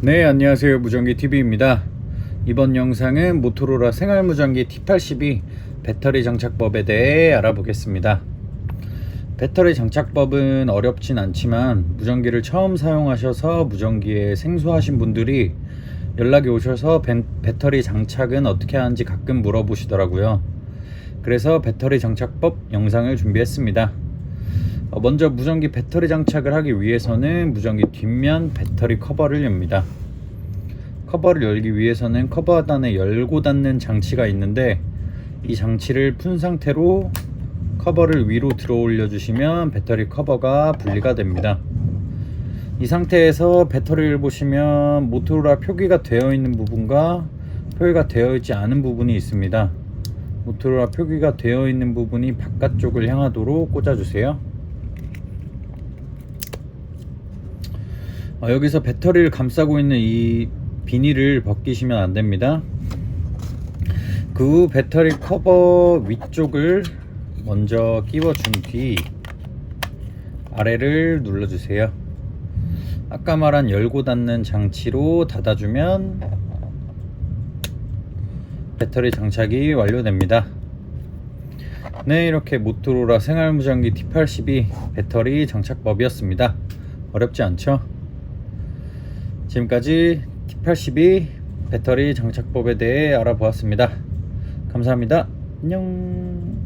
네, 안녕하세요. 무전기 TV입니다. 이번 영상은 모토로라 생활무전기 T82 배터리 장착법에 대해 알아보겠습니다. 배터리 장착법은 어렵진 않지만 무전기를 처음 사용하셔서 무전기에 생소하신 분들이 연락이 오셔서 벤- 배터리 장착은 어떻게 하는지 가끔 물어보시더라고요. 그래서 배터리 장착법 영상을 준비했습니다. 어, 먼저 무전기 배터리 장착을 하기 위해서는 무전기 뒷면 배터리 커버를 엽니다. 커버를 열기 위해서는 커버 하단에 열고 닫는 장치가 있는데 이 장치를 푼 상태로 커버를 위로 들어 올려 주시면 배터리 커버가 분리가 됩니다. 이 상태에서 배터리를 보시면 모토로라 표기가 되어 있는 부분과 표기가 되어 있지 않은 부분이 있습니다. 모토로라 표기가 되어 있는 부분이 바깥쪽을 향하도록 꽂아주세요. 어, 여기서 배터리를 감싸고 있는 이 비닐을 벗기시면 안 됩니다. 그후 배터리 커버 위쪽을 먼저 끼워준 뒤 아래를 눌러주세요. 아까 말한 열고 닫는 장치로 닫아주면 배터리 장착이 완료됩니다. 네, 이렇게 모토로라 생활무전기 T82 배터리 장착법이었습니다. 어렵지 않죠? 지금까지 T82 배터리 장착법에 대해 알아보았습니다. 감사합니다. 안녕.